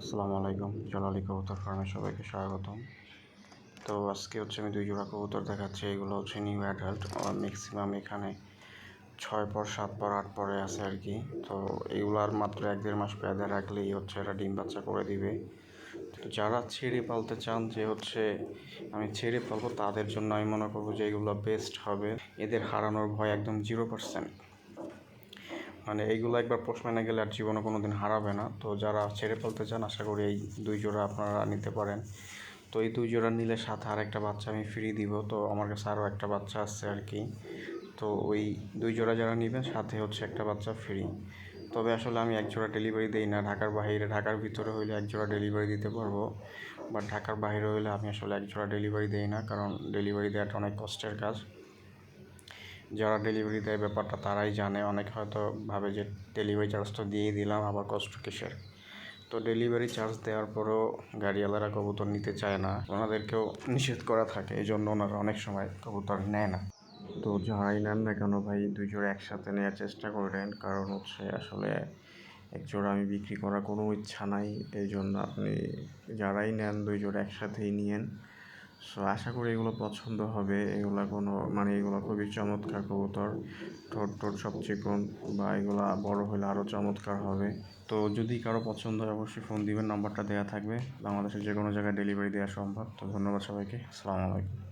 আসসালামু আলাইকুম। জলালি কবুতর ফার্মে সবাইকে স্বাগতম। তো আজকে হচ্ছে আমি দুই জোড়া কবুতর দেখাচ্ছি। এগুলো হচ্ছে নিউ অ্যাডাল্ট ম্যাক্সিমাম এখানে ছয় পর, সাত পর, আট পরে আছে আর কি। তো এগুলো আর মাত্র এক দেড় মাস পেঁদে রাখলেই হচ্ছে এটা ডিম বাচ্চা করে দিবে। তো যারা ছেড়ে পালতে চান যে হচ্ছে আমি ছেড়ে পালবো, তাদের জন্য আমি মনে করব যে এগুলো বেস্ট হবে। এদের হারানোর ভয় একদম জিরো পার্সেন্ট মানে এইগুলো একবার পোষ মেনে গেলে আর জীবনে কোনো দিন হারাবে না। তো যারা ছেড়ে ফেলতে চান, আশা করি এই দুই জোড়া আপনারা নিতে পারেন। তো এই দুই জোড়া নিলে সাথে আর একটা বাচ্চা আমি ফ্রি দিব। তো আমার কাছে আরও একটা বাচ্চা আসছে আর কি। তো ওই দুই জোড়া যারা নেবেন, সাথে হচ্ছে একটা বাচ্চা ফ্রি তবে আসলে আমি এক জোড়া ডেলিভারি দিই না। ঢাকার বাইরে, ঢাকার ভিতরে হইলে এক জোড়া ডেলিভারি দিতে পারব। বাট ঢাকার বাইরে হইলে আমি আসলে এক জোড়া ডেলিভারি দিই না। কারণ ডেলিভারি দেওয়াটা অনেক কষ্টের কাজ। যারা ডেলিভারি দেয় ব্যাপারটা তারাই জানে। অনেক হয়তো ভাবে যে ডেলিভারি চার্জ তো দিয়েই দিলাম, আবার কষ্ট কিসের? তো ডেলিভারি চার্জ দেওয়ার পরও গাড়িওয়ালারা কবুতর নিতে চায় না। ওনাদেরকেও নিষেধ করা থাকে এই জন্য ওনারা অনেক সময় কবুতর নেয় না। তো যারাই নেন না কেন ভাই, দুই একসাথে নেওয়ার চেষ্টা করেন কারণ হচ্ছে আসলে এক জোড়া আমি বিক্রি করার কোনো ইচ্ছা নাই। এই জন্য আপনি যারাই নেন, দুই জোড়া একসাথেই নিয়েন। সো আশা করি এগুলো পছন্দ হবে। এগুলো কোনো মানে এগুলো খুবই চমৎকার কবুতর। ঠোঁট ঠোঁট সব চিকন বা এগুলো বড় হলে আরও চমৎকার হবে। তো যদি কারও পছন্দ হয়, অবশ্যই ফোন দিবেন নাম্বারটা দেওয়া থাকবে। বাংলাদেশের যে কোনো জায়গায় ডেলিভারি দেওয়া সম্ভব। তো ধন্যবাদ সবাইকে। আসসালামু আলাইকুম।